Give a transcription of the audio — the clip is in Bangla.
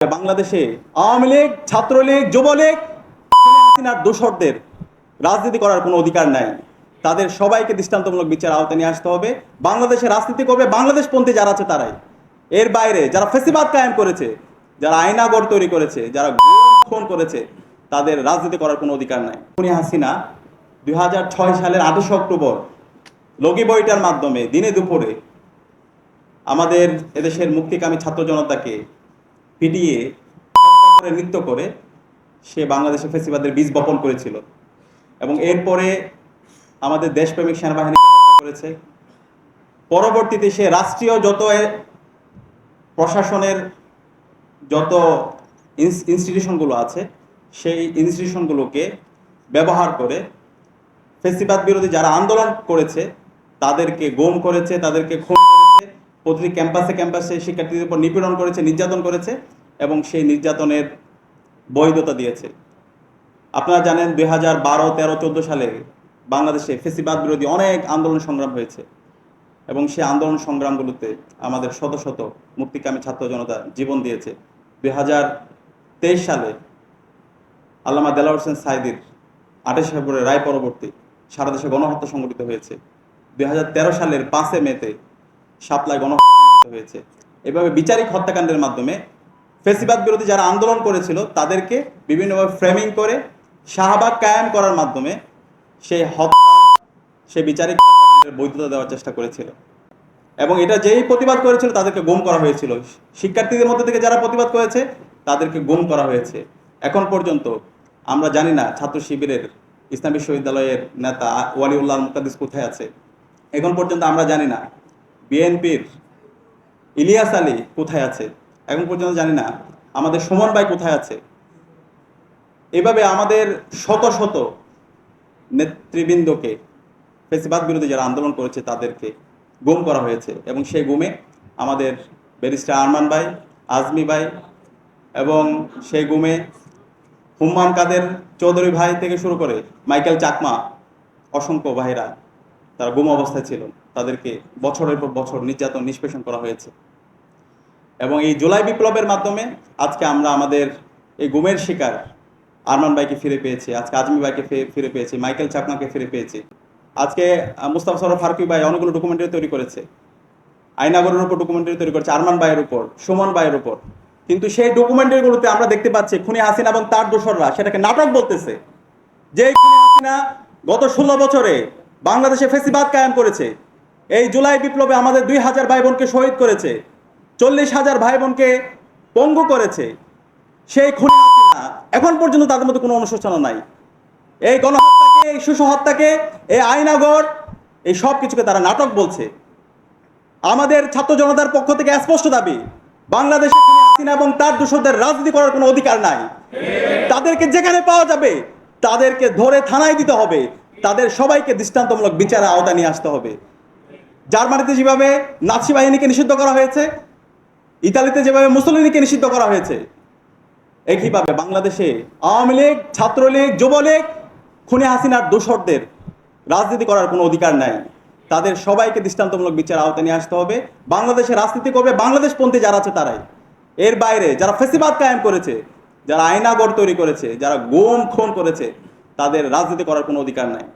বাংলাদেশে আওয়ামী লীগ, ছাত্রলীগ, যুবলীগ, হাসিনার দোসরদের রাজনীতি করার কোনো অধিকার নাই। তাদের সবাইকে দৃষ্টান্তমূলক বিচার আওতায় নিয়ে আসতে হবে। বাংলাদেশে রাজনীতি করবে বাংলাদেশপন্থী যারা আছে তারাই। এর বাইরে যারা ফেসিবাদ কায়েম করেছে, যারা আইনাগর তৈরি করেছে, যারা খুন করেছে, তাদের রাজনীতি করার কোনো অধিকার নাই। খুনি হাসিনা দুই হাজার ছয় সালের আঠাশে অক্টোবর, লগি বইটার মাধ্যমে দিনে দুপুরে আমাদের এদেশের মুক্তিকামী ছাত্র জনতাকে পিটিয়ে করে নৃত্য করে সে বাংলাদেশে ফেসিবাদের বীজ বপন করেছিল। এবং এরপরে আমাদের দেশপ্রেমিক সেনাবাহিনী করেছে। পরবর্তীতে সে রাষ্ট্রীয় যত প্রশাসনের যত ইনস- ইনস্টিটিউশনগুলো আছে, সেই ইনস্টিটিউশনগুলোকে ব্যবহার করে ফেসিবাদ বিরোধী যারা আন্দোলন করেছে, তাদেরকে গোম করেছে, তাদেরকে খুন প্রতিটি ক্যাম্পাসে ক্যাম্পাসে শিক্ষার্থীদের উপর নিপীড়ন করেছে, নির্যাতন করেছে এবং সেই নির্যাতনের বৈধতা দিয়েছে। আপনারা জানেন দুই হাজার বারো, তেরো, চোদ্দ সালে বাংলাদেশে ফেসিবাদ বিরোধী অনেক আন্দোলন সংগ্রাম হয়েছে এবং সেই আন্দোলন সংগ্রামগুলোতে আমাদের শত শত মুক্তিকামী ছাত্র জনতা জীবন দিয়েছে। দুই হাজার তেইশ সালে আল্লামা দেলাওয়ার হোসেন সাইদির আঠাশে ফেব্রুয়ারি রায় পরবর্তী সারা দেশে গণহত্যা সংঘটিত হয়েছে। দুই হাজার তেরো সালের পাঁচে মেতে সাপলায় গণ হয়েছে। এভাবে বিচারিক হত্যাকাণ্ডের মাধ্যমে ফেসিবাদ বিরোধী যারা আন্দোলন করেছিল, তাদেরকে বিভিন্নভাবে ফ্রেমিং করে, শাহবাগ কায়েম করার মাধ্যমে সেই হত্যা, সেই বিচারিক হত্যাকাণ্ডের বৈধতা দেওয়ার চেষ্টা করেছিল। এবং এটা যেই প্রতিবাদ করেছিল, তাদেরকে গুম করা হয়েছিল। শিক্ষার্থীদের মধ্যে থেকে যারা প্রতিবাদ করেছে, তাদেরকে গুম করা হয়েছে। এখন পর্যন্ত আমরা জানি না, ছাত্র শিবিরের ইসলাম বিশ্ববিদ্যালয়ের নেতা ওয়ালিউল্লাহ মুকাদ্দিস কোথায় আছে। এখন পর্যন্ত আমরা জানি না। বিএনপির ইলিয়াস আলী কোথায় আছে? এখন পর্যন্ত জানি না। আমাদের সুমন ভাই কোথায় আছে? এভাবে আমাদের শত শত নেতৃবৃন্দকে ফেসিবাদ বিরোধী যারা আন্দোলন করেছে তাদেরকে গুম করা হয়েছে এবং সেই গুমে আমাদের ব্যারিস্টার আরমান ভাই, আজমি ভাই এবং সেই গুমে হুম্মাম কাদের চৌধুরী ভাই থেকে শুরু করে মাইকেল চাকমা, অসংখ্য ভাইরা তারা গুম অবস্থায় ছিল। তাদেরকে বছরের পর বছর নির্যাতন, নিষ্পেষণ করা হয়েছে। এবং এই জুলাই বিপ্লবের মাধ্যমে আজকে আমরা আমাদের এই গুমের শিকার আরমান ভাইকে ফিরে পেয়েছি, আজকে আজমি ভাইকে ফিরে পেয়েছি, মাইকেল চাকমাকে ফিরে পেয়েছি। আজকে মুস্তাফা সরফ ফারুকি ভাই অনেকগুলো ডকুমেন্টারি তৈরি করেছে। আইনাগরের উপর ডকুমেন্টারি তৈরি করেছে, আরমান ভাইয়ের উপর, সুমন ভাইয়ের উপর। কিন্তু সেই ডকুমেন্টারিগুলোতে আমরা দেখতে পাচ্ছি খুনি হাসিনা এবং তার দোসররা সেটাকে নাটক বলতেছে। যে খুনি হাসিনা গত ষোলো বছরে বাংলাদেশে ফেসিবাদ কায়েম করেছে এই জুলাই বিপ্লবে আমাদের দুই হাজার ভাই বোনকে শহীদ করেছে, চল্লিশ হাজার ভাই বোনকে পঙ্গু করেছে। সেই খুনি এখন পর্যন্ত তাদের মধ্যে কোনো অনুশোচনা নাই। এই গণহত্যাকে, এই শিশু হত্যাকে এই আইনাগর, এই সব কিছুকে তারা নাটক বলছে। আমাদের ছাত্র জনতার পক্ষ থেকে স্পষ্ট দাবি, বাংলাদেশে এবং তার দোষরদের রাজনীতি করার কোনো অধিকার নাই। তাদেরকে যেখানে পাওয়া যাবে, তাদেরকে ধরে থানায় দিতে হবে। তাদের সবাইকে দৃষ্টান্তমূলক বিচারে আওতায় নিয়ে আসতে হবে। জার্মানিতে যেভাবে নাৎসি বাহিনীকে নিষিদ্ধ করা হয়েছে, ইতালিতে যেভাবে মুসলিনীকে নিষিদ্ধ করা হয়েছে, একইভাবে বাংলাদেশে আওয়ামী লীগ, ছাত্রলীগ, যুবলীগ, খুনে হাসিনার দোসরদের রাজনীতি করার কোনো অধিকার নাই। তাদের সবাইকে দৃষ্টান্তমূলক বিচার আওতায় নিয়ে আসতে হবে। বাংলাদেশে রাজনীতি করবে বাংলাদেশপন্থী যারা আছে তারাই। এর বাইরে যারা ফেসিবাদ কায়েম করেছে, যারা আইনাগর তৈরি করেছে, যারা গোম, খুন করেছে, তাদের রাজনীতি করার কোনো অধিকার নাই।